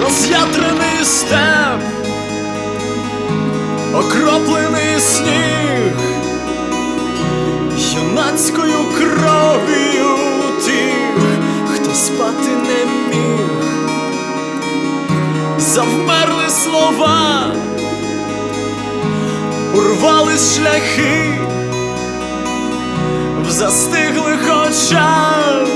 роз'ятрений степ, окроплений сніг, юнацькою кров'ю тих, хто спати не міг, завмерли слова, урвались шляхи в застиглих очах.